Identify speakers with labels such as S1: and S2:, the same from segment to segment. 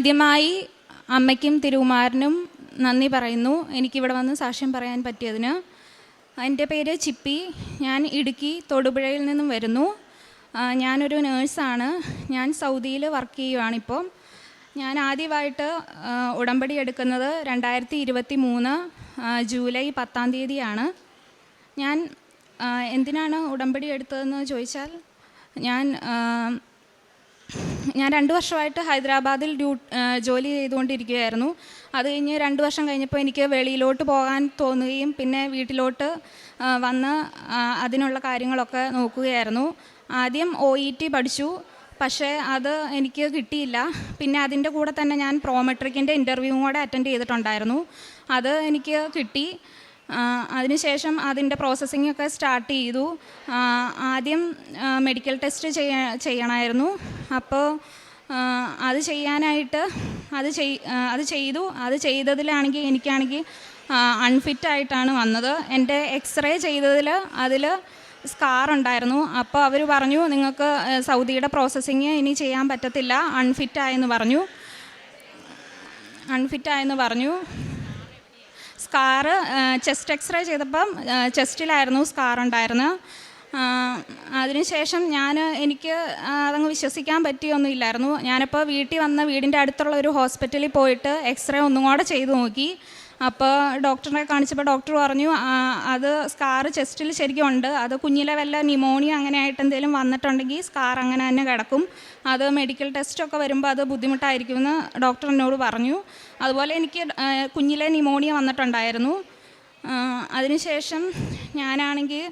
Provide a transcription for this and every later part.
S1: ആദ്യമായി അമ്മയ്ക്കും തിരുകുമാരനും നന്ദി പറയുന്നു. എനിക്കിവിടെ വന്ന് സാക്ഷ്യം പറയാൻ പറ്റിയതിന്. എന്റെ പേര് ചിപ്പി. ഞാൻ ഇടുക്കി തൊടുപുഴയിൽ നിന്നും വരുന്നു. ഞാനൊരു നേഴ്സാണ്. ഞാൻ സൗദിയിൽ വർക്ക് ചെയ്യുവാണിപ്പം. ഞാൻ ആദ്യമായിട്ട് ഉടമ്പടി എടുക്കുന്നത് രണ്ടായിരത്തി ഇരുപത്തി മൂന്ന് ജൂലൈ പത്താം തീയതിയാണ്. ഞാൻ എന്തിനാണ് ഉടമ്പടി എടുത്തതെന്ന് ചോദിച്ചാൽ ഞാൻ ഞാൻ രണ്ട് വർഷമായിട്ട് ഹൈദരാബാദിൽ ഡ്യൂ ജോലി ചെയ്തുകൊണ്ടിരിക്കുകയായിരുന്നു. അത് കഴിഞ്ഞ് രണ്ട് വർഷം കഴിഞ്ഞപ്പോൾ എനിക്ക് വെളിയിലോട്ട് പോകാൻ തോന്നുകയും പിന്നെ വീട്ടിലോട്ട് വന്ന് അതിനുള്ള കാര്യങ്ങളൊക്കെ നോക്കുകയായിരുന്നു. ആദ്യം ഒ ഇ ടി പഠിച്ചു. പക്ഷേ അത് എനിക്ക് കിട്ടിയില്ല. പിന്നെ അതിന്റെ കൂടെ തന്നെ ഞാൻ പ്രോമെട്രിക്കിന്റെ ഇന്റർവ്യൂവും കൂടെ അറ്റൻഡ് ചെയ്തിട്ടുണ്ടായിരുന്നു. അത് എനിക്ക് കിട്ടി. അതിനുശേഷം അതിന്റെ പ്രോസസ്സിംഗ് ഒക്കെ സ്റ്റാർട്ട് ചെയ്തു. ആദ്യം മെഡിക്കൽ ടെസ്റ്റ് ചെയ്യ ചെയ്യണമായിരുന്നു. അപ്പോൾ അത് ചെയ്യാനായിട്ട് അത് ചെയ് അത് ചെയ്തു. അത് ചെയ്തതിലാണെങ്കിൽ എനിക്കാണെങ്കിൽ അൺഫിറ്റ് ആയിട്ടാണ് വന്നത്. എന്റെ എക്സ്റേ ചെയ്തതിൽ അതിൽ സ്കാർ ഉണ്ടായിരുന്നു. അപ്പോൾ അവർ പറഞ്ഞു നിങ്ങൾക്ക് സൗദിയുടെ പ്രോസസ്സിങ് ഇനി ചെയ്യാൻ പറ്റത്തില്ല. അൺഫിറ്റായെന്ന് പറഞ്ഞു. അൺഫിറ്റായെന്ന് പറഞ്ഞു. സ്കാറ് ചെസ്റ്റ് എക്സ്റേ ചെയ്തപ്പം ചെസ്റ്റിലായിരുന്നു സ്കാർ ഉണ്ടായിരുന്നത്. അതിനുശേഷം ഞാൻ എനിക്ക് അതങ്ങ് വിശ്വസിക്കാൻ പറ്റിയൊന്നുമില്ലായിരുന്നു. ഞാനിപ്പോൾ വീട്ടിൽ വന്ന് വീടിന്റെ അടുത്തുള്ള ഒരു ഹോസ്പിറ്റലിൽ പോയിട്ട് എക്സ്റേ ഒന്നും കൂടെ ചെയ്തു നോക്കി. അപ്പോൾ ഡോക്ടറിനെ കാണിച്ചപ്പോൾ ഡോക്ടർ പറഞ്ഞു അത് സ്കാർ ചെസ്റ്റിൽ ശരിക്കും ഉണ്ട്. അത് കുഞ്ഞിലെ വല്ല ന്യൂമോണിയ അങ്ങനെ ആയിട്ട് എന്തെങ്കിലും വന്നിട്ടുണ്ടെങ്കിൽ സ്കാർ അങ്ങനെ തന്നെ കിടക്കും. അത് മെഡിക്കൽ ടെസ്റ്റൊക്കെ വരുമ്പോൾ അത് ബുദ്ധിമുട്ടായിരിക്കുമെന്ന് ഡോക്ടർ എന്നോട് പറഞ്ഞു. അതുപോലെ എനിക്ക് കുഞ്ഞിലെ ന്യൂമോണിയ വന്നിട്ടുണ്ടായിരുന്നു. അതിനുശേഷം ഞാനാണെങ്കിൽ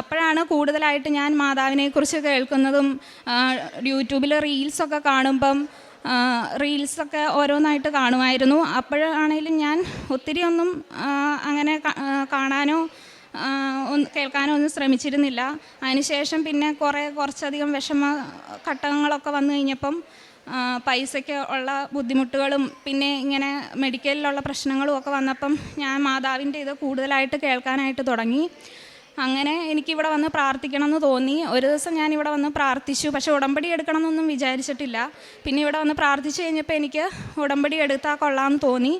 S1: അപ്പോഴാണ് കൂടുതലായിട്ട് ഞാൻ മാതാവിനെക്കുറിച്ച് കേൾക്കുന്നതും യൂട്യൂബിൽ റീൽസൊക്കെ കാണുമ്പം റീൽസൊക്കെ ഓരോന്നായിട്ട് കാണുമായിരുന്നു. അപ്പോഴാണേലും ഞാൻ ഒത്തിരി ഒന്നും അങ്ങനെ കാണാനോ കേൾക്കാനോ ഒന്നും ശ്രമിച്ചിരുന്നില്ല. അതിനുശേഷം പിന്നെ കുറേ കുറച്ചധികം വിഷമ ഘട്ടങ്ങളൊക്കെ വന്നു കഴിഞ്ഞപ്പം പൈസയ്ക്ക് ഉള്ള ബുദ്ധിമുട്ടുകളും പിന്നെ ഇങ്ങനെ മെഡിക്കലിലുള്ള പ്രശ്നങ്ങളും ഒക്കെ വന്നപ്പം ഞാൻ മാതാവിന്റെ ഇത് കൂടുതലായിട്ട് കേൾക്കാനായിട്ട് തുടങ്ങി. അങ്ങനെ എനിക്കിവിടെ വന്ന് പ്രാർത്ഥിക്കണം എന്ന് തോന്നി. ഒരു ദിവസം ഞാൻ ഇവിടെ വന്ന് പ്രാർത്ഥിച്ചു. പക്ഷേ ഉടമ്പടി എടുക്കണം എന്നൊന്നും വിചാരിച്ചിട്ടില്ല. പിന്നെ ഇവിടെ വന്ന് പ്രാർത്ഥിച്ചു കഴിഞ്ഞപ്പോൾ എനിക്ക് ഉടമ്പടി എടുത്താൽ കൊള്ളാമെന്ന് തോന്നി.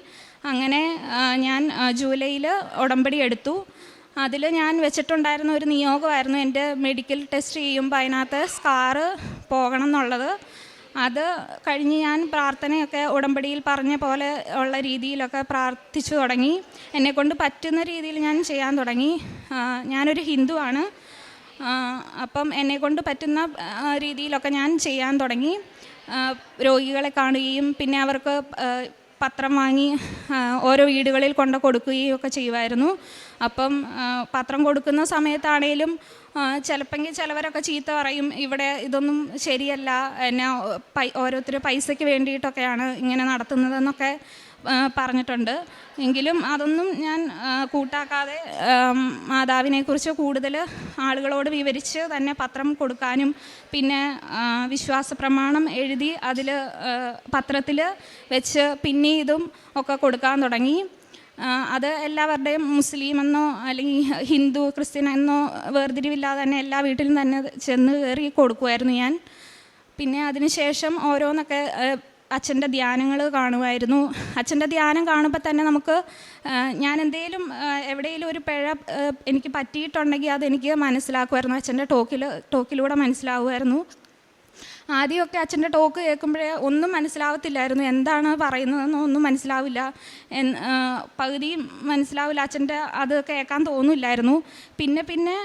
S1: അങ്ങനെ ഞാൻ ജൂലൈയിൽ ഉടമ്പടി എടുത്തു. അതിൽ ഞാൻ വെച്ചിട്ടുണ്ടായിരുന്ന ഒരു നിയോഗമായിരുന്നു എന്റെ മെഡിക്കൽ ടെസ്റ്റ് ചെയ്യുമ്പോൾ അതിനകത്ത് സ്കാറ് പോകണം എന്നുള്ളത് അത് കഴിഞ്ഞ് ഞാൻ പ്രാർത്ഥനയൊക്കെ ഉടമ്പടിയിൽ പറഞ്ഞ പോലെ ഉള്ള രീതിയിലൊക്കെ പ്രാർത്ഥിച്ചു തുടങ്ങി. എന്നെക്കൊണ്ട് പറ്റുന്ന രീതിയിൽ ഞാൻ ചെയ്യാൻ തുടങ്ങി. ഞാനൊരു ഹിന്ദുവാണ്. അപ്പം എന്നെക്കൊണ്ട് പറ്റുന്ന രീതിയിലൊക്കെ ഞാൻ ചെയ്യാൻ തുടങ്ങി. രോഗികളെ കാണുകയും പിന്നെ അവർക്ക് പത്രം വാങ്ങി ഓരോ വീടുകളിൽ കൊണ്ട് കൊടുക്കുകയും ഒക്കെ ചെയ്യുമായിരുന്നു. അപ്പം പത്രം കൊടുക്കുന്ന സമയത്താണേലും ചിലപ്പെങ്കിൽ ചിലവരൊക്കെ ചീത്ത പറയും ഇവിടെ ഇതൊന്നും ശരിയല്ല എന്നെ ഓരോരുത്തർ പൈസയ്ക്ക് വേണ്ടിയിട്ടൊക്കെയാണ് ഇങ്ങനെ നടത്തുന്നതെന്നൊക്കെ പറഞ്ഞിട്ടുണ്ട്. എങ്കിലും അതൊന്നും ഞാൻ കൂട്ടാക്കാതെ മാതാവിനെക്കുറിച്ച് കൂടുതൽ ആളുകളോട് വിവരിച്ച് തന്നെ പത്രം കൊടുക്കാനും പിന്നെ വിശ്വാസ പ്രമാണം എഴുതി അതിൽ പത്രത്തിൽ വെച്ച് പിന്നെ ഇതും ഒക്കെ കൊടുക്കാൻ തുടങ്ങി. അത് എല്ലാവരുടെയും മുസ്ലിം എന്നോ അല്ലെങ്കിൽ ഹിന്ദു ക്രിസ്ത്യൻ എന്നോ വേർതിരിവില്ലാതെ തന്നെ എല്ലാ വീട്ടിലും തന്നെ ചെന്ന് കയറി കൊടുക്കുമായിരുന്നു ഞാൻ. പിന്നെ അതിനുശേഷം ഓരോന്നൊക്കെ അച്ഛന്റെ ധ്യാനങ്ങൾ കാണുമായിരുന്നു. അച്ഛന്റെ ധ്യാനം കാണുമ്പോൾ തന്നെ നമുക്ക് ഞാൻ എന്തെങ്കിലും എവിടെയെങ്കിലും ഒരു പിഴ എനിക്ക് പറ്റിയിട്ടുണ്ടെങ്കിൽ അതെനിക്ക് മനസ്സിലാക്കുമായിരുന്നു. അച്ഛന്റെ ടോക്കിൽ ടോക്കിലൂടെ മനസ്സിലാവുമായിരുന്നു. ആദ്യമൊക്കെ അച്ഛന്റെ ടോക്ക് കേൾക്കുമ്പോഴേ ഒന്നും മനസ്സിലാവത്തില്ലായിരുന്നു. എന്താണ് പറയുന്നതെന്ന് ഒന്നും മനസ്സിലാവില്ല. എൻ- ആ, പകുതി മനസ്സിലാവില്ല. അച്ഛന്റെ അത് കേൾക്കാൻ തോന്നില്ലായിരുന്നു. പിന്നെ പിന്നെ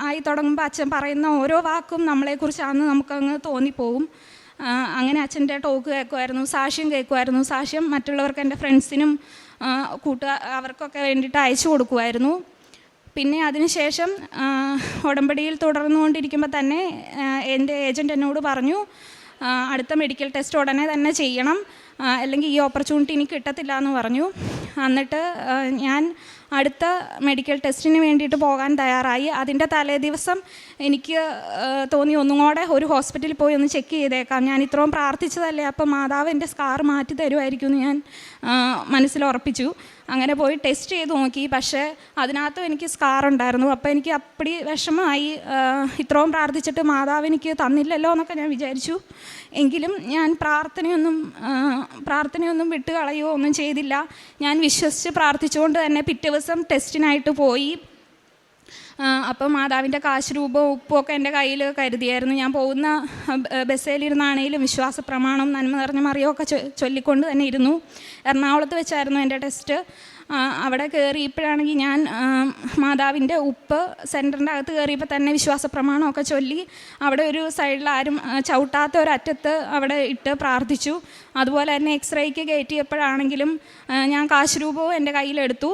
S1: ആയി തുടങ്ങുമ്പോൾ അച്ഛൻ പറയുന്ന ഓരോ വാക്കും നമ്മളെക്കുറിച്ചാണെന്ന് നമുക്കങ്ങ് തോന്നിപ്പോവും. അങ്ങനെ അച്ഛന്റെ ടോക്ക് കേൾക്കുമായിരുന്നു സാക്ഷ്യം കേൾക്കുമായിരുന്നു. സാക്ഷ്യം മറ്റുള്ളവർക്ക് എന്റെ ഫ്രണ്ട്സിനും കൂട്ടുകാർ അവർക്കൊക്കെ വേണ്ടിയിട്ട് അയച്ചു കൊടുക്കുമായിരുന്നു. പിന്നെ അതിനുശേഷം ഉടമ്പടിയിൽ തുടർന്നുകൊണ്ടിരിക്കുമ്പോൾ തന്നെ എന്റെ ഏജന്റ് എന്നോട് പറഞ്ഞു അടുത്ത മെഡിക്കൽ ടെസ്റ്റ് ഉടനെ തന്നെ ചെയ്യണം അല്ലെങ്കിൽ ഈ ഓപ്പർച്യൂണിറ്റി എനിക്ക് കിട്ടത്തില്ല എന്ന് പറഞ്ഞു. എന്നിട്ട് ഞാൻ അടുത്ത മെഡിക്കൽ ടെസ്റ്റിന് വേണ്ടിയിട്ട് പോകാൻ തയ്യാറായി. അതിന്റെ തലേ ദിവസം എനിക്ക് തോന്നി ഒന്നും കൂടെ ഒരു ഹോസ്പിറ്റലിൽ പോയി ഒന്ന് ചെക്ക് ചെയ്തേക്കാം. ഞാൻ ഇത്രയും പ്രാർത്ഥിച്ചതല്ലേ അപ്പം മാതാവ് എന്റെ സ്കാർ മാറ്റി തരുമായിരിക്കും എന്ന് ഞാൻ മനസ്സിൽ ഉറപ്പിച്ചു. അങ്ങനെ പോയി ടെസ്റ്റ് ചെയ്ത് നോക്കി. പക്ഷേ അതിനകത്തും എനിക്ക് സ്കാർ ഉണ്ടായിരുന്നു. അപ്പോൾ എനിക്ക് അപ്പടി വിഷമമായി ഇത്രയും പ്രാർത്ഥിച്ചിട്ട് മാതാവ് എനിക്ക് തന്നില്ലല്ലോ എന്നൊക്കെ ഞാൻ വിചാരിച്ചു. എങ്കിലും ഞാൻ പ്രാർത്ഥനയൊന്നും പ്രാർത്ഥനയൊന്നും വിട്ട് കളയുകയോ ഒന്നും ചെയ്തില്ല. ഞാൻ വിശ്വസിച്ച് പ്രാർത്ഥിച്ചുകൊണ്ട് തന്നെ പിറ്റേ ദിവസം ടെസ്റ്റിനായിട്ട് പോയി. അപ്പം മാതാവിന്റെ കാശ് രൂപവും ഉപ്പും ഒക്കെ എന്റെ കയ്യിൽ കരുതിയായിരുന്നു. ഞാൻ പോകുന്ന ബസ്സേലിരുന്നാണേലും വിശ്വാസ പ്രമാണം നന്മ നിറഞ്ഞ മറിയമൊക്കെ ചൊ- ചൊല്ലിക്കൊണ്ട് തന്നെ ഇരുന്നു. എറണാകുളത്ത് വെച്ചായിരുന്നു എന്റെ ടെസ്റ്റ്. അവിടെ കയറിയപ്പോഴാണെങ്കിൽ ഞാൻ മാതാവിന്റെ ഉപ്പ് സെന്ററിന്റെ അകത്ത് കയറിയപ്പോൾ തന്നെ വിശ്വാസ പ്രമാണമൊക്കെ ചൊല്ലി അവിടെ ഒരു സൈഡിൽ ആരും ചവിട്ടാത്ത ഒരറ്റത്ത് അവിടെ ഇട്ട് പ്രാർത്ഥിച്ചു. അതുപോലെ തന്നെ എക്സ്റേക്ക് കയറ്റിയപ്പോഴാണെങ്കിലും ഞാൻ കാശ് രൂപവും എന്റെ കയ്യിലെടുത്തു.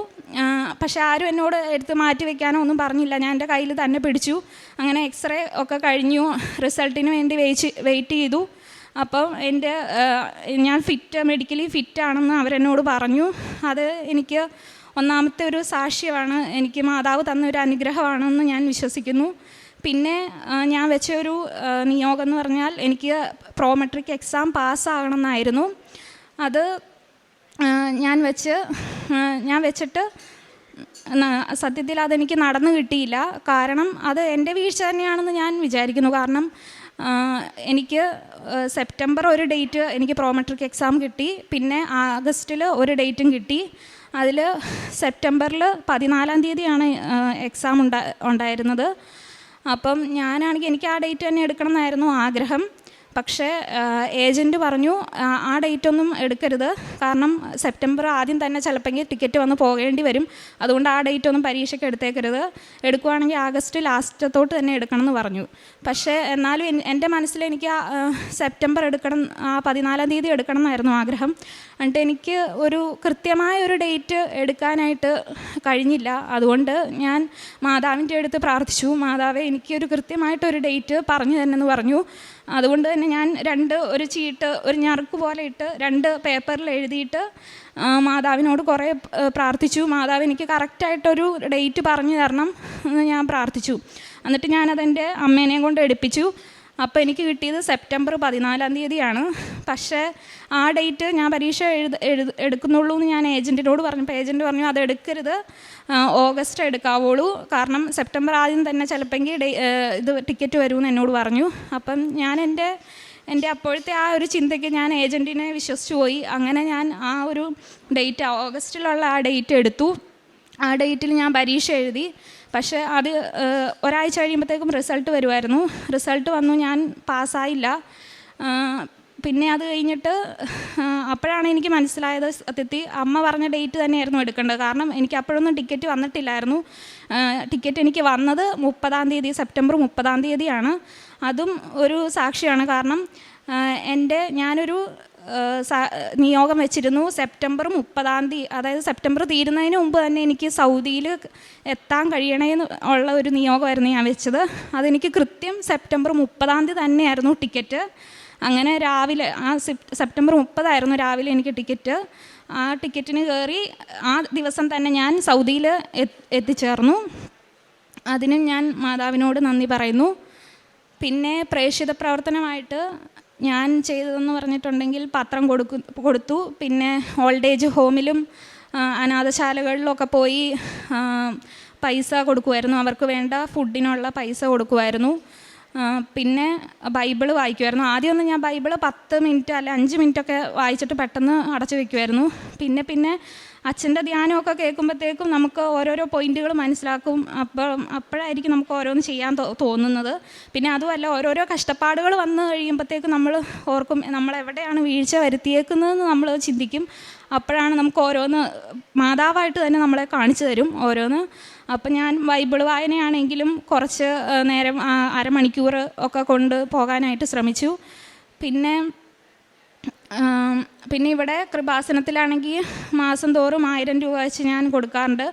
S1: പക്ഷെ ആരും എന്നോട് എടുത്ത് മാറ്റി വെക്കാനോ ഒന്നും പറഞ്ഞില്ല. ഞാൻ എന്റെ കയ്യിൽ തന്നെ പിടിച്ചു. അങ്ങനെ എക്സ്റേ ഒക്കെ കഴിഞ്ഞു. റിസൾട്ടിന് വേണ്ടി വെയിച്ച് വെയിറ്റ് ചെയ്തു. അപ്പം എന്റെ ഞാൻ ഫിറ്റ് മെഡിക്കലി ഫിറ്റാണെന്ന് അവരെന്നോട് പറഞ്ഞു. അത് എനിക്ക് ഒന്നാമത്തെ ഒരു സാക്ഷ്യമാണ്. എനിക്ക് മാതാവ് തന്ന ഒരു അനുഗ്രഹമാണെന്ന് ഞാൻ വിശ്വസിക്കുന്നു. പിന്നെ ഞാൻ വെച്ച ഒരു നിയോഗം എന്ന് പറഞ്ഞാൽ എനിക്ക് പ്രോമെട്രിക് എക്സാം പാസ്സാകണമെന്നായിരുന്നു. അത് ഞാൻ വെച്ച് ഞാൻ വെച്ചിട്ട് സത്യത്തിൽ അതെനിക്ക് നടന്നു കിട്ടിയില്ല. കാരണം അത് എന്റെ വീഴ്ച തന്നെയാണെന്ന് ഞാൻ വിചാരിക്കുന്നു. കാരണം എനിക്ക് സെപ്റ്റംബർ ഒരു ഡേറ്റ് എനിക്ക് പ്രോമെട്രിക് എക്സാം കിട്ടി. പിന്നെ ആഗസ്റ്റിൽ ഒരു ഡേറ്റും കിട്ടി. അതിൽ സെപ്റ്റംബറിൽ പതിനാലാം തീയതിയാണ് എക്സാം ഉണ്ടാ ഉണ്ടായിരുന്നത്. അപ്പം ഞാനാണെങ്കിൽ എനിക്ക് ആ ഡേറ്റ് തന്നെ എടുക്കണം എന്നായിരുന്നു ആഗ്രഹം. പക്ഷേ ഏജന്റ് പറഞ്ഞു ആ, ഡേറ്റ് ഒന്നും എടുക്കരുത്. കാരണം സെപ്റ്റംബർ ആദ്യം തന്നെ ചിലപ്പോൾ ടിക്കറ്റ് വന്ന് പോകേണ്ടി വരും. അതുകൊണ്ട് ആ ഡേറ്റ് ഒന്നും പരീക്ഷയ്ക്ക് എടുത്തേക്കരുത്. എടുക്കുവാണെങ്കിൽ ആഗസ്റ്റ് ലാസ്റ്റത്തോട്ട് തന്നെ എടുക്കണം എന്ന് പറഞ്ഞു. പക്ഷേ എന്നാലും എന്റെ മനസ്സിൽ എനിക്ക് സെപ്റ്റംബർ എടുക്കണം ആ പതിനാലാം തീയതി എടുക്കണം എന്നായിരുന്നു ആഗ്രഹം. എന്നിട്ട് എനിക്ക് ഒരു കൃത്യമായ ഒരു ഡേറ്റ് എടുക്കാനായിട്ട് കഴിഞ്ഞില്ല. അതുകൊണ്ട് ഞാൻ മാതാവിന്റെ അടുത്ത് പ്രാർത്ഥിച്ചു. മാതാവെ എനിക്കൊരു കൃത്യമായിട്ടൊരു ഡേറ്റ് പറഞ്ഞു തന്നെന്ന് പറഞ്ഞു. അതുകൊണ്ട് തന്നെ ഞാൻ രണ്ട് ഒരു ചീട്ട് ഒരു ഞറുക്ക് പോലെ ഇട്ട് രണ്ട് പേപ്പറിൽ എഴുതിയിട്ട് മാതാവിനോട് കുറേ പ്രാർത്ഥിച്ചു. മാതാവ് എനിക്ക് കറക്റ്റായിട്ടൊരു ഡേറ്റ് പറഞ്ഞു തരണം എന്ന് ഞാൻ പ്രാർത്ഥിച്ചു. എന്നിട്ട് ഞാനതെന്റെ അമ്മേനെയും കൊണ്ട് എടുപ്പിച്ചു. അപ്പോൾ എനിക്ക് കിട്ടിയത് സെപ്റ്റംബർ പതിനാലാം തീയതിയാണ്. പക്ഷേ ആ ഡേറ്റ് ഞാൻ പരീക്ഷ എഴുത എഴുത എടുക്കുന്നുള്ളൂ എന്ന് ഞാൻ ഏജന്റിനോട് പറഞ്ഞപ്പോൾ ഏജന്റ് പറഞ്ഞു അത് എടുക്കരുത്. ഓഗസ്റ്റ് എടുക്കാവുള്ളൂ. കാരണം സെപ്റ്റംബർ ആദ്യം തന്നെ ചിലപ്പോൾ ഇത് ടിക്കറ്റ് വരുമെന്ന് എന്നോട് പറഞ്ഞു. അപ്പം ഞാൻ എന്റെ എന്റെ അപ്പോഴത്തെ ആ ഒരു ചിന്തയ്ക്ക് ഞാൻ ഏജന്റിനെ വിശ്വസിച്ചു പോയി. അങ്ങനെ ഞാൻ ആ ഒരു ഡേറ്റ് ഓഗസ്റ്റിലുള്ള ആ ഡേറ്റ് എടുത്തു. ആ ഡേറ്റിൽ ഞാൻ പരീക്ഷ എഴുതി. പക്ഷേ അത് ഒരാഴ്ച കഴിയുമ്പോഴത്തേക്കും റിസൾട്ട് വരുമായിരുന്നു. റിസൾട്ട് വന്നു ഞാൻ പാസ്സായില്ല. പിന്നെ അത് കഴിഞ്ഞിട്ട് അപ്പോഴാണ് എനിക്ക് മനസ്സിലായത് സത്യത്തിൽ അമ്മ പറഞ്ഞ ഡേറ്റ് തന്നെയായിരുന്നു എടുക്കേണ്ടത്. കാരണം എനിക്ക് അപ്പോഴൊന്നും ടിക്കറ്റ് വന്നിട്ടില്ലായിരുന്നു. ടിക്കറ്റ് എനിക്ക് വന്നത് മുപ്പതാം തീയതി സെപ്റ്റംബർ മുപ്പതാം തീയതിയാണ്. അതും ഒരു സാക്ഷിയാണ്. കാരണം എന്റെ ഞാനൊരു നിയോഗം വെച്ചിരുന്നു സെപ്റ്റംബർ മുപ്പതാം തീയതി അതായത് സെപ്റ്റംബർ തീരുന്നതിന് മുമ്പ് തന്നെ എനിക്ക് സൗദിയിൽ എത്താൻ കഴിയണേ ഉള്ള ഒരു നിയോഗമായിരുന്നു ഞാൻ വെച്ചത്. അതെനിക്ക് കൃത്യം സെപ്റ്റംബർ മുപ്പതാം തീയതി തന്നെയായിരുന്നു ടിക്കറ്റ്. അങ്ങനെ രാവിലെ ആ സെപ്- സെപ്റ്റംബർ മുപ്പതായിരുന്നു രാവിലെ എനിക്ക് ടിക്കറ്റ്. ആ ടിക്കറ്റിന് കയറി ആ ദിവസം തന്നെ ഞാൻ സൗദിയിൽ എത്തിച്ചേർന്നു. അതിനും ഞാൻ മാതാവിനോട് നന്ദി പറയുന്നു. പിന്നെ പ്രേക്ഷിത പ്രവർത്തനമായിട്ട് ഞാൻ ചെയ്തതെന്ന് പറഞ്ഞിട്ടുണ്ടെങ്കിൽ പത്രം കൊടുക്കു കൊടുത്തു. പിന്നെ ഓൾഡ് ഏജ് ഹോമിലും അനാഥശാലകളിലൊക്കെ പോയി പൈസ കൊടുക്കുമായിരുന്നു അവർക്ക് വേണ്ട ഫുഡിനുള്ള പൈസ കൊടുക്കുമായിരുന്നു പിന്നെ ബൈബിൾ വായിക്കുമായിരുന്നു ആദ്യമൊന്നും ഞാൻ ബൈബിൾ പത്ത് മിനിറ്റ് അല്ല അഞ്ച് മിനിറ്റൊക്കെ വായിച്ചിട്ട് പെട്ടെന്ന് അടച്ചു വെക്കുമായിരുന്നു പിന്നെ പിന്നെ അച്ഛന്റെ ധ്യാനമൊക്കെ കേൾക്കുമ്പോഴത്തേക്കും നമുക്ക് ഓരോരോ പോയിന്റുകൾ മനസ്സിലാക്കും. അപ്പം അപ്പോഴായിരിക്കും നമുക്ക് ഓരോന്ന് ചെയ്യാൻ തോന്നുന്നത്. പിന്നെ അതുമല്ല ഓരോരോ കഷ്ടപ്പാടുകൾ വന്നു കഴിയുമ്പോഴത്തേക്കും നമ്മൾ ഓർക്കും നമ്മൾ എവിടെയാണ് വീഴ്ച വരുത്തിയേക്കുന്നതെന്ന് നമ്മൾ ചിന്തിക്കും. അപ്പോഴാണ് നമുക്ക് ഓരോന്ന് മാതാവായിട്ട് തന്നെ നമ്മളെ കാണിച്ചു തരും. ഓരോന്ന് അപ്പം ഞാൻ ബൈബിൾ വായനയാണെങ്കിലും കുറച്ച് നേരം അരമണിക്കൂർ ഒക്കെ കൊണ്ട് പോകാനായിട്ട് ശ്രമിച്ചു. പിന്നെ പിന്നെ ഇവിടെ കൃപാസനത്തിലാണെങ്കിൽ മാസം തോറും ആയിരം രൂപ വെച്ച് ഞാൻ കൊടുക്കാറുണ്ട്.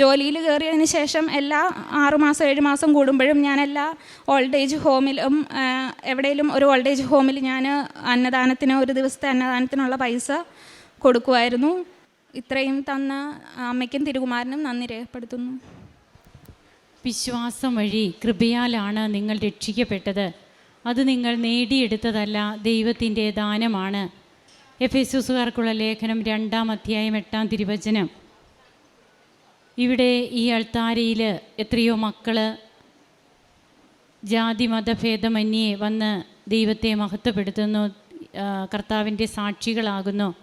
S1: ജോലിയിൽ കയറിയതിന് ശേഷം എല്ലാ ആറുമാസം ഏഴ് മാസം കൂടുമ്പോഴും ഞാൻ എല്ലാ ഓൾഡ് ഏജ് ഹോമിലും എവിടെയും ഒരു ഓൾഡ് ഏജ് ഹോമിൽ ഞാൻ അന്നദാനത്തിന് ഒരു ദിവസത്തെ അന്നദാനത്തിനുള്ള പൈസ കൊടുക്കുമായിരുന്നു ഇത്രയും തന്ന അമ്മയ്ക്കും തിരുകുമാരനും നന്ദി രേഖപ്പെടുത്തുന്നു.
S2: വിശ്വാസം വഴി കൃപയാലാണ് നിങ്ങൾ രക്ഷിക്കപ്പെട്ടത്. അത് നിങ്ങൾ നേടിയെടുത്തതല്ല ദൈവത്തിന്റെ ദാനമാണ്. എഫ് എസുസുകാർക്കുള്ള ലേഖനം രണ്ടാം അധ്യായം എട്ടാം തിരുവചനം. ഇവിടെ ഈ അൾത്താരയിൽ എത്രയോ മക്കൾ ജാതി മതഭേദമന്യേ വന്ന് ദൈവത്തെ മഹത്വപ്പെടുത്തുന്നു കർത്താവിന്റെ സാക്ഷികളാകുന്നു.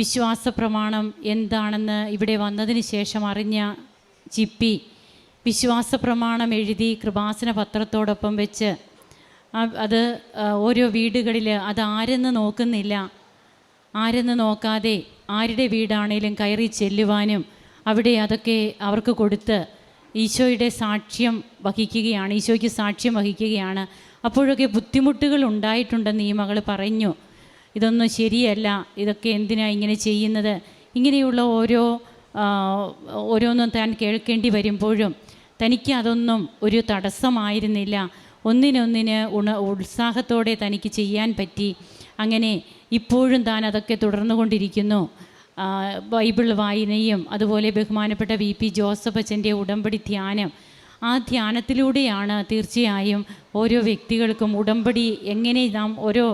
S2: വിശ്വാസ പ്രമാണം എന്താണെന്ന് ഇവിടെ വന്നതിന് ശേഷം അറിഞ്ഞ ചിപ്പി വിശ്വാസ പ്രമാണം എഴുതി കൃപാസന പത്രത്തോടൊപ്പം വെച്ച് അത് ഓരോ വീടുകളിൽ അത് ആരെന്ന് നോക്കുന്നില്ല. ആരെന്ന് നോക്കാതെ ആരുടെ വീടാണേലും കയറി ചെല്ലുവാനും അവിടെ അതൊക്കെ അവർക്ക് കൊടുത്ത് ഈശോയുടെ സാക്ഷ്യം വഹിക്കുകയാണ് ഈശോയ്ക്ക് സാക്ഷ്യം വഹിക്കുകയാണ്. അപ്പോഴൊക്കെ ബുദ്ധിമുട്ടുകൾ ഉണ്ടായിട്ടുണ്ടെന്ന് ഈ മകൾ പറഞ്ഞു. ഇതൊന്നും ശരിയല്ല. ഇതൊക്കെ എന്തിനാണ് ഇങ്ങനെ ചെയ്യുന്നത്? ഇങ്ങനെയുള്ള ഓരോ ഓരോന്നും താൻ കേൾക്കേണ്ടി വരുമ്പോഴും തനിക്ക് അതൊന്നും ഒരു തടസ്സമായിരുന്നില്ല. ഒന്നിനൊന്നിന് ഉണ ഉത്സാഹത്തോടെ തനിക്ക് ചെയ്യാൻ പറ്റി. അങ്ങനെ ഇപ്പോഴും താൻ അതൊക്കെ തുടർന്നുകൊണ്ടിരിക്കുന്നു. കൊണ്ടിരിക്കുന്നു ബൈബിൾ വായനയും അതുപോലെ ബഹുമാനപ്പെട്ട വി പി ജോസഫ് അച്ഛന്റെ ഉടമ്പടി ധ്യാനം. ആ ധ്യാനത്തിലൂടെയാണ് തീർച്ചയായും ഓരോ വ്യക്തികൾക്കും ഉടമ്പടി എങ്ങനെ നാം ഓരോ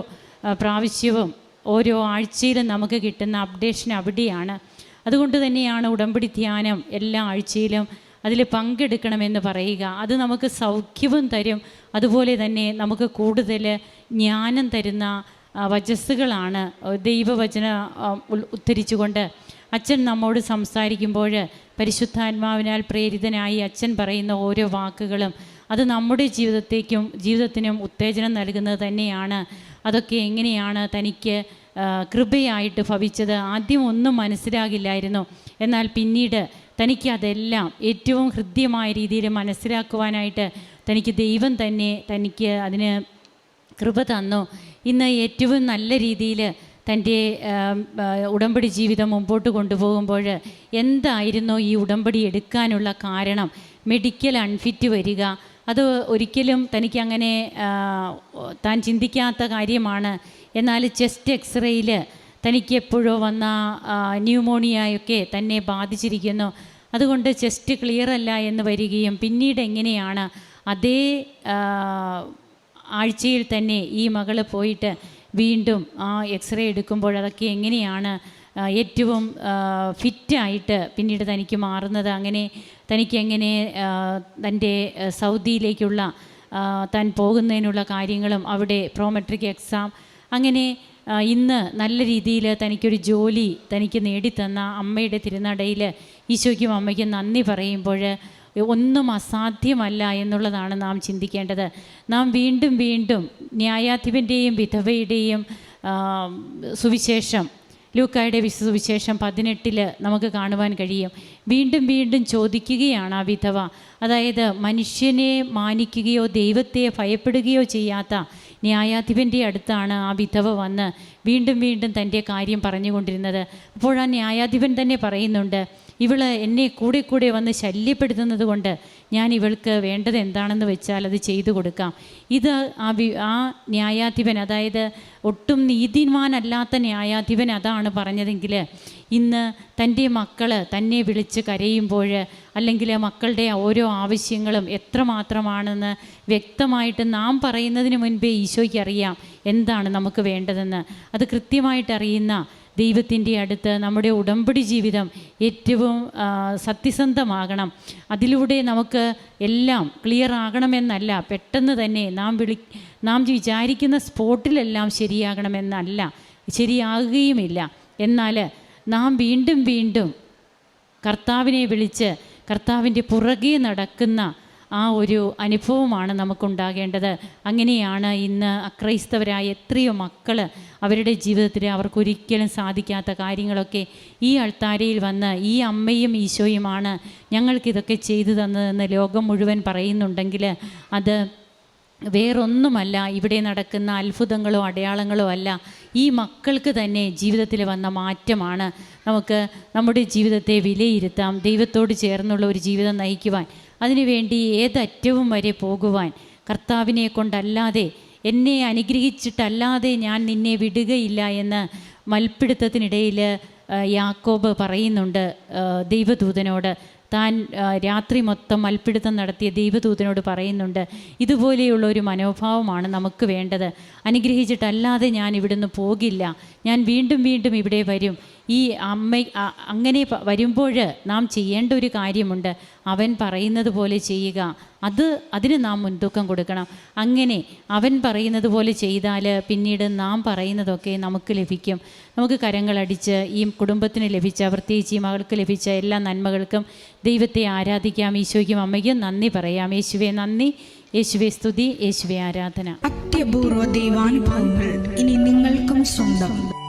S2: പ്രാവശ്യവും ഓരോ ആഴ്ചയിലും നമുക്ക് കിട്ടുന്ന അപ്ഡേഷൻ അവിടെയാണ്. അതുകൊണ്ട് തന്നെയാണ് ഉടമ്പടി ധ്യാനം എല്ലാ ആഴ്ചയിലും അതിൽ പങ്കെടുക്കണമെന്ന് പറയുക. അത് നമുക്ക് സൗഖ്യവും തരും. അതുപോലെ തന്നെ നമുക്ക് കൂടുതൽ ജ്ഞാനം തരുന്ന വചസ്സുകളാണ് ദൈവവചന ഉദ്ധരിച്ചുകൊണ്ട് അച്ഛൻ നമ്മോട് സംസാരിക്കുമ്പോൾ പരിശുദ്ധാത്മാവിനാൽ പ്രേരിതനായി അച്ഛൻ പറയുന്ന ഓരോ വാക്കുകളും അത് നമ്മുടെ ജീവിതത്തേക്കും ജീവിതത്തിനും ഉത്തേജനം നൽകുന്നത് തന്നെയാണ്. അതൊക്കെ എങ്ങനെയാണ് തനിക്ക് കൃപയായിട്ട് ഭവിച്ചത് ആദ്യം ഒന്നും മനസ്സിലാകില്ലായിരുന്നു. എന്നാൽ പിന്നീട് തനിക്ക് അതെല്ലാം ഏറ്റവും ഹൃദ്യമായ രീതിയിൽ മനസ്സിലാക്കുവാനായിട്ട് തനിക്ക് ദൈവം തന്നെ തനിക്ക് അതിന് കൃപ തന്നു. ഇന്ന് ഏറ്റവും നല്ല രീതിയിൽ തന്റെ ഉടമ്പടി ജീവിതം മുമ്പോട്ട് കൊണ്ടുപോകുമ്പോൾ എന്തായിരുന്നു ഈ ഉടമ്പടി എടുക്കാനുള്ള കാരണം? മെഡിക്കൽ അൺഫിറ്റ് വരിക അത് ഒരിക്കലും തനിക്ക് അങ്ങനെ താൻ ചിന്തിക്കാത്ത കാര്യമാണ്. എന്നാൽ ചെസ്റ്റ് എക്സ്റേയിൽ തനിക്ക് എപ്പോഴോ വന്ന ന്യൂമോണിയയൊക്കെ തന്നെ ബാധിച്ചിരിക്കുന്നു. അതുകൊണ്ട് ചെസ്റ്റ് ക്ലിയർ അല്ല എന്ന് വരികയും പിന്നീട് എങ്ങനെയാണ് അതേ ആഴ്ചയിൽ തന്നെ ഈ മകൾ പോയിട്ട് വീണ്ടും ആ എക്സ്റേ എടുക്കുമ്പോൾ അതൊക്കെ എങ്ങനെയാണ് ഏറ്റവും ഫിറ്റായിട്ട് പിന്നീട് തനിക്ക് മാറുന്നത് അങ്ങനെ തനിക്ക് എങ്ങനെ തന്റെ സൗദിയിലേക്കുള്ള താൻ പോകുന്നതിനുള്ള കാര്യങ്ങളും അവിടെ പ്രോമെട്രിക് എക്സാം അങ്ങനെ ഇന്ന് നല്ല രീതിയിൽ തനിക്കൊരു ജോലി തനിക്ക് നേടിത്തന്ന അമ്മയുടെ തിരുനടയിൽ ഈശോയ്ക്കും അമ്മയ്ക്കും നന്ദി പറയുമ്പോൾ ഒന്നും അസാധ്യമല്ല എന്നുള്ളതാണ് നാം ചിന്തിക്കേണ്ടത്. നാം വീണ്ടും വീണ്ടും ന്യായാധിപന്റെയും വിധവയുടെയും സുവിശേഷം ലൂക്കായുടെ വിശുവിശേഷം പതിനെട്ടിൽ നമുക്ക് കാണുവാൻ കഴിയും. വീണ്ടും വീണ്ടും ചോദിക്കുകയാണ് ആ വിധവ. അതായത് മനുഷ്യനെ മാനിക്കുകയോ ദൈവത്തെ ഭയപ്പെടുകയോ ചെയ്യാത്ത ന്യായാധിപന്റെ അടുത്താണ് ആ വിധവ വന്ന് വീണ്ടും വീണ്ടും തന്റെ കാര്യം പറഞ്ഞുകൊണ്ടിരുന്നത്. അപ്പോൾ ആ ന്യായാധിപൻ തന്നെ പറയുന്നുണ്ട് ഇവൾ എന്നെ കൂടെ കൂടെ വന്ന് ശല്യപ്പെടുത്തുന്നത് കൊണ്ട് ഞാൻ ഇവൾക്ക് വേണ്ടത് എന്താണെന്ന് വെച്ചാൽ അത് ചെയ്തു കൊടുക്കാം. ഇത് ആ വി ആ ന്യായാധിപൻ അതായത് ഒട്ടും നീതിമാനല്ലാത്ത ന്യായാധിപൻ അതാണ് പറഞ്ഞതെങ്കിൽ ഇന്ന് തന്റെ മക്കൾ തന്നെ വിളിച്ച് കരയുമ്പോൾ അല്ലെങ്കിൽ മക്കളുടെ ഓരോ ആവശ്യങ്ങളും എത്രമാത്രമാണെന്ന് വ്യക്തമായിട്ട് നാം പറയുന്നതിന് മുൻപേ ഈശോയ്ക്ക് അറിയാം എന്താണ് നമുക്ക് വേണ്ടതെന്ന്. അത് കൃത്യമായിട്ട് അറിയുന്ന ദൈവത്തിന്റെ അടുത്ത് നമ്മുടെ ഉടമ്പടി ജീവിതം ഏറ്റവും സത്യസന്ധമാകണം. അതിലൂടെ നമുക്ക് എല്ലാം ക്ലിയർ ആകണമെന്നല്ല. പെട്ടെന്ന് തന്നെ നാം വിളി നാം വിചാരിക്കുന്ന സ്പോട്ടിലെല്ലാം ശരിയാകണമെന്നല്ല. ശരിയാകുകയുമില്ല. എന്നാൽ നാം വീണ്ടും വീണ്ടും കർത്താവിനെ വിളിച്ച് കർത്താവിന്റെ പുറകെ നടക്കുന്ന ആ ഒരു അനുഭവമാണ് നമുക്കുണ്ടാകേണ്ടത്. അങ്ങനെയാണ് ഇന്ന് അക്രൈസ്തവരായ എത്രയോ മക്കൾ അവരുടെ ജീവിതത്തിൽ അവർക്കൊരിക്കലും സാധിക്കാത്ത കാര്യങ്ങളൊക്കെ ഈ അൾത്താരയിൽ വന്ന് ഈ അമ്മയും ഈശോയുമാണ് ഞങ്ങൾക്കിതൊക്കെ ചെയ്തു തന്നതെന്ന് ലോകം മുഴുവൻ പറയുന്നുണ്ടെങ്കിൽ അത് വേറൊന്നുമല്ല. ഇവിടെ നടക്കുന്ന അത്ഭുതങ്ങളോ അടയാളങ്ങളോ അല്ല. ഈ മക്കൾക്ക് തന്നെ ജീവിതത്തിൽ വന്ന മാറ്റമാണ്. നമുക്ക് നമ്മുടെ ജീവിതത്തെ വിലയിരുത്താം. ദൈവത്തോട് ചേർന്നുള്ള ഒരു ജീവിതം നയിക്കുവാൻ. അതിനുവേണ്ടി ഏതറ്റവും വരെ പോകുവാൻ. കർത്താവിനെ കൊണ്ടല്ലാതെ എന്നെ അനുഗ്രഹിച്ചിട്ടല്ലാതെ ഞാൻ നിന്നെ വിടുകയില്ല എന്ന് മൽപ്പിടുത്തത്തിനിടയിൽ യാക്കോബ് പറയുന്നുണ്ട് ദൈവദൂതനോട്. താൻ രാത്രി മൊത്തം മൽപ്പിടുത്തം നടത്തിയ ദൈവദൂതനോട് പറയുന്നുണ്ട് ഇതുപോലെയുള്ള ഒരു മനോഭാവമാണ് നമുക്ക് വേണ്ടത്. അനുഗ്രഹിച്ചിട്ടല്ലാതെ ഞാൻ ഇവിടുന്ന് പോകില്ല. ഞാൻ വീണ്ടും വീണ്ടും ഇവിടെ വരും. ഈ അമ്മ അങ്ങനെ വരുമ്പോൾ നാം ചെയ്യേണ്ട ഒരു കാര്യമുണ്ട്. അവൻ പറയുന്നത് പോലെ ചെയ്യുക. അത് അതിന് നാം മുൻതൂക്കം കൊടുക്കണം. അങ്ങനെ അവൻ പറയുന്നത് പോലെ ചെയ്താൽ പിന്നീട് നാം പറയുന്നതൊക്കെ നമുക്ക് ലഭിക്കും. നമുക്ക് കരങ്ങളടിച്ച് ഈ കുടുംബത്തിന് ലഭിച്ച പ്രത്യേകിച്ച് ഈ മകൾക്ക് ലഭിച്ച എല്ലാ നന്മകൾക്കും ദൈവത്തെ ആരാധിക്കാം. ഈശോയ്ക്കും അമ്മയ്ക്കും നന്ദി പറയാം. യേശുവെ നന്ദി. യേശുവെ സ്തുതി. യേശുവെ ആരാധന.
S3: അത്യപൂർവ ദൈവാനുഭവങ്ങൾ ഇനി നിങ്ങൾക്കും സ്വന്തം.